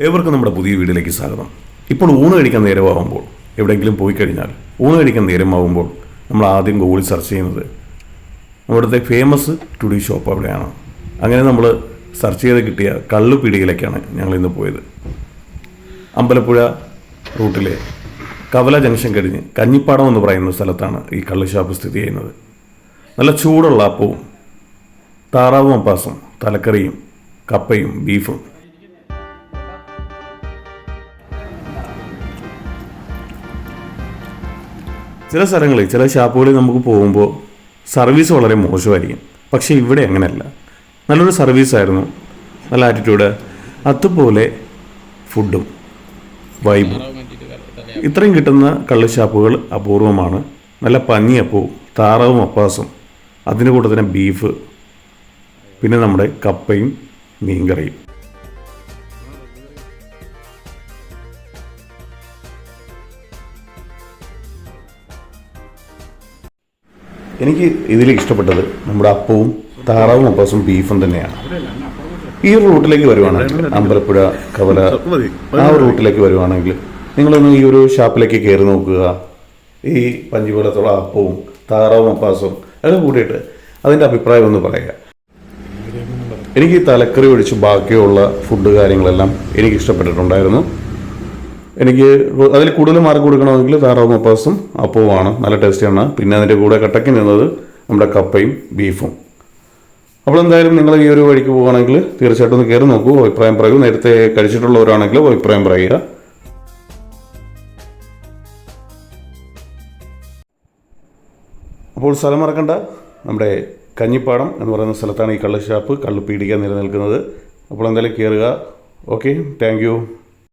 ഏവർക്കും നമ്മുടെ പുതിയ വീട്ടിലേക്ക് സ്വാഗതം. ഇപ്പോൾ ഊണ് കഴിക്കാൻ നേരമാകുമ്പോൾ എവിടെയെങ്കിലും പോയി കഴിഞ്ഞാൽ ഊണ് കഴിക്കാൻ നേരമാകുമ്പോൾ നമ്മൾ ആദ്യം ഗൂഗിളിൽ സെർച്ച് ചെയ്യുന്നത് അവിടുത്തെ ഫേമസ് ടുഡി ഷോപ്പ് അവിടെയാണ്. അങ്ങനെ നമ്മൾ സെർച്ച് ചെയ്ത് കിട്ടിയ കള്ളുപിടിയിലേക്കാണ് ഞങ്ങൾ ഇന്ന് പോയത്. അമ്പലപ്പുഴ റൂട്ടിലെ കവല ജംഗ്ഷൻ കഴിഞ്ഞ് കഞ്ഞിപ്പാടം എന്ന് പറയുന്ന സ്ഥലത്താണ് ഈ കള്ള് ഷോപ്പ് സ്ഥിതി ചെയ്യുന്നത്. നല്ല ചൂടുള്ള അപ്പവും താറാവും അപ്പാസും തലക്കറിയും കപ്പയും ബീഫും ചില സ്ഥലങ്ങളിൽ ചില ഷാപ്പുകളിൽ നമുക്ക് പോകുമ്പോൾ സർവീസ് വളരെ മോശമായിരിക്കും. പക്ഷേ ഇവിടെ അങ്ങനെയല്ല. നല്ലൊരു സർവീസായിരുന്നു. നല്ല ആറ്റിറ്റ്യൂഡ് അതുപോലെ ഫുഡും വൈബും ഇത്രയും കിട്ടുന്ന കള്ള് ഷാപ്പുകൾ അപൂർവമാണ്. നല്ല പഞ്ഞിയപ്പവും താറാവും അപ്പാസും അതിന് കൂടെ തന്നെ ബീഫ് പിന്നെ നമ്മുടെ കപ്പയും മീൻകറിയും. എനിക്ക് ഇതിൽ ഇഷ്ടപ്പെട്ടത് നമ്മുടെ അപ്പവും താറാവും അപ്പാസും ബീഫും തന്നെയാണ്. ഈ റൂട്ടിലേക്ക് വരുവാണെങ്കിൽ അമ്പലപ്പുഴ കവല ആ റൂട്ടിലേക്ക് വരുവാണെങ്കിൽ നിങ്ങളൊന്ന് ഈ ഒരു ഷാപ്പിലേക്ക് കയറി നോക്കുക. ഈ പഞ്ചുപോലത്തുള്ള അപ്പവും താറാവും അപ്പാസും അത് കൂട്ടിയിട്ട് അതിന്റെ അഭിപ്രായം ഒന്ന് പറയുക. എനിക്ക് തലക്കറി ഒഴിച്ച് ബാക്കിയുള്ള ഫുഡ് കാര്യങ്ങളെല്ലാം എനിക്ക് ഇഷ്ടപ്പെട്ടിട്ടുണ്ടായിരുന്നു എനിക്ക് അതിൽ കൂടുതൽ മാർക്ക് കൊടുക്കണമെങ്കിൽ താറാവ് മപ്പാസും അപ്പവുമാണ് നല്ല ടേസ്റ്റിയാണ് പിന്നെ അതിന്റെ കൂടെ കട്ടയ്ക്ക് നിന്നത് നമ്മുടെ കപ്പയും ബീഫും അപ്പോൾ എന്തായാലും നിങ്ങൾ ഈ ഒരു വഴിക്ക് പോകുകയാണെങ്കിൽ തീർച്ചയായിട്ടും ഒന്ന് കയറി നോക്കൂ. അഭിപ്രായം പറയൂ. നേരത്തെ കഴിച്ചിട്ടുള്ളവരാണെങ്കിൽ അഭിപ്രായം പറയുക. അപ്പോൾ സ്ഥലം മറക്കണ്ട. നമ്മുടെ കഞ്ഞിപ്പാടം എന്ന് പറയുന്ന സ്ഥലത്താണ് ഈ കള്ള് ഷാപ്പ് കള്ള് പീടിക നിലനിൽക്കുന്നത്. അപ്പോൾ എന്തായാലും കയറുക. Okay thank